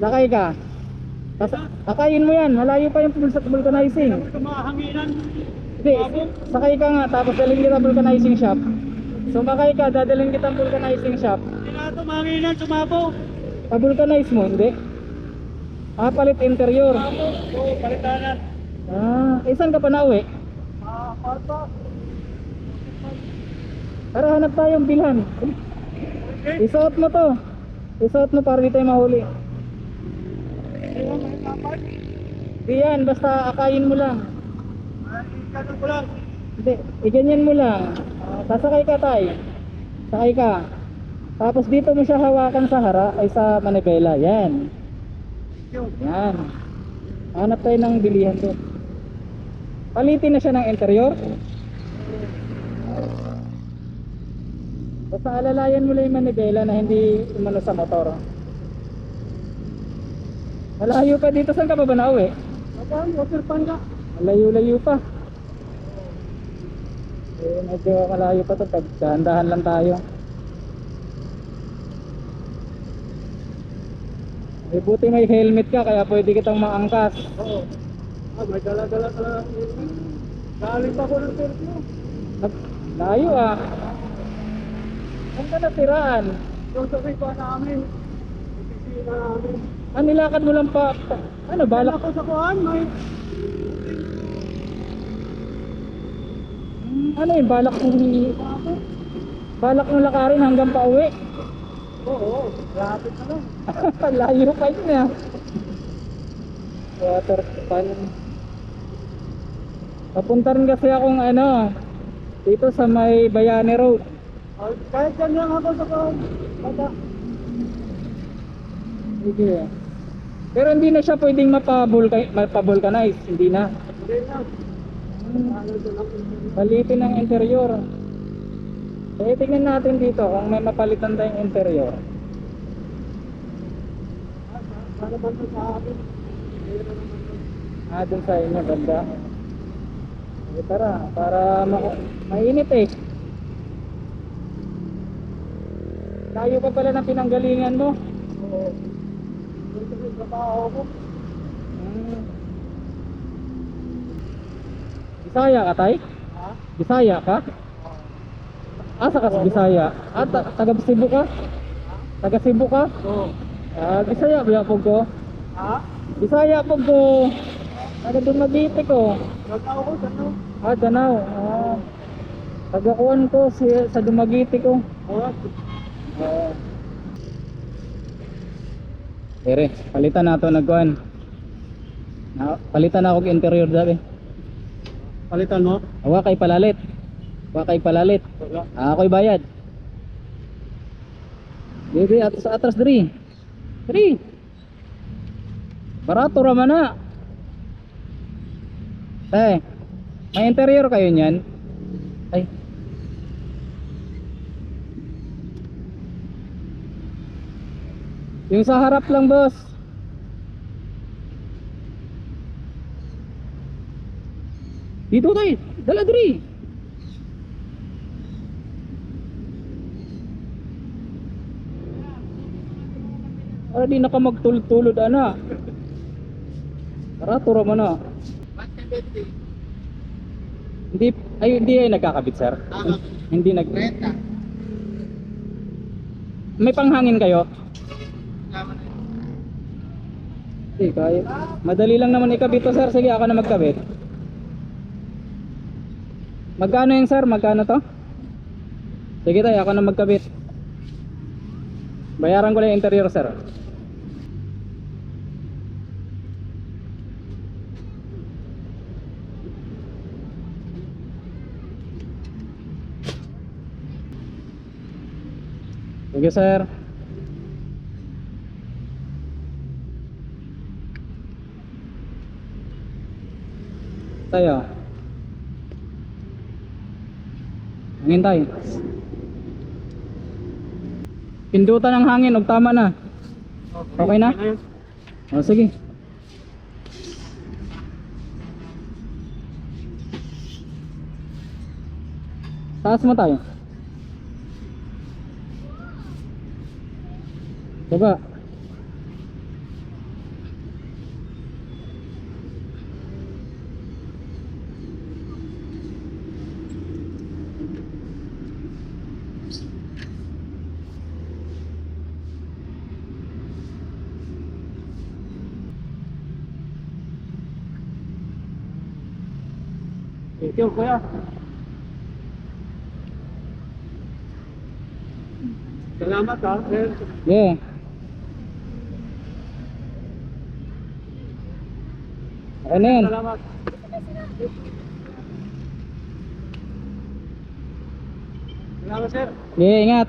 Sakay ka. Tapos akayin mo yan, malayo pa yung vul- vulcanizing. Kumahanginan. Hindi, sakay ka nga, tapos dalhin kita vulcanizing shop. Sumakay ka, dadalhin kita vulcanizing shop. Hindi na tumanginan, sumabaw. Pa-vulcanize mo, hindi? Ah, palit interior. Sumabaw. Oo, palitanan. Ah, eh, saan ka pa nauwi? Ah, parto. Tara, hanap tayong bilhan. Okay. Isuot mo to. Isuot mo para di tayo mahuli. Ayun, may kapal. Di yan, basta akayin mo lang. Ganun ko lang. Hindi, iganyan mo lang. Sasakay ka tay. Sakay ka. Tapos dito mo siya hawakan sa hara ay sa manibela. Yan. Yan. Hanap tayo ng bilihan doon. Palitin na siya ng interior. Basta alalayan mo lang yung manibela na hindi umano sa motor. Malayo pa dito. Saan ka pa ba nauwi? Water ka. Malayo-layo pa. Eh, medyo malayo pa to. Pag dahan-dahan lang tayo. Eh, buti may helmet ka kaya pwede kitang maangkas. Oo. Ah, may dala-dala ka lang. Galing pa ko ng. Nag- Layo ah. Saan ka nasiraan? Yung sabi ko namin. Opisina namin. Ah, nilakad mo lang pa. ano, balak? ako sa kuhan, may ano yung balak mong bago. balak mong lakarin hanggang pa uwi? Oo, lapit na lang. Layo pa yun ah. Water pan. Papunta rin kasi akong ano, dito sa may Bayani Road. Ah, Kahit dyan lang ako sa kuhan. Bata. Sige. Pero hindi na siya pwedeng mapabulka- mapabulkanize, hindi na. Hindi na. Palitin ang interior. Eh, tingnan natin dito kung may mapalitan tayong interior. Para ba sa akin? Ah, dun sa inyo, ganda. Eh, tara, para ma- mainit eh. Layo pa pala ng pinanggalingan mo. Oo. Dito yung trabaho ko. Hmm. Bisaya ka, tay? Ha? Bisaya ka? Asa ka sa Bisaya? Ah, ta- taga Cebu ka? Taga Cebu ka? Oo. Ah, Bisaya ba po ko? Ha? Bisaya po ko. Taga Dumaguete ko. Gagaw ko, gagaw. Ah, Danau. Ah. Taga kuwan ko si, sa Dumaguete ko. Oo. Oo. Ere, palitan na ito nagkuhan. Na, palitan ako ng interior dabi. Palitan mo? Awa kay palalit. Awa kay palalit. Wala. Ah, ako'y bayad. Dili atas atras diri. Diri. Barato ra man na. Eh, may interior kayo niyan? Ay. Yung sa harap lang, boss. Dito tayo. Dala diri. Para di na ka magtulod-tulod ana. Tara, turo mo na. Hindi, ay, hindi ay nagkakabit, sir. Hindi nag... May panghangin kayo? Kaya. Madali lang naman ikabit to, sir. Sige, ako na magkabit. Magkano yan, sir? Magkano to? Sige tayo, ako na magkabit. Bayaran ko lang yung interior, sir. Sige, sir. Tayo. Hangin tayo. Pindutan ng hangin, og tama na. Okay na? O sige. Taas mo tayo. Baba. Thank you, kuya. Salamat ha. Yeah. Ano yun? Salamat. Salamat, sir. Yeah, ingat.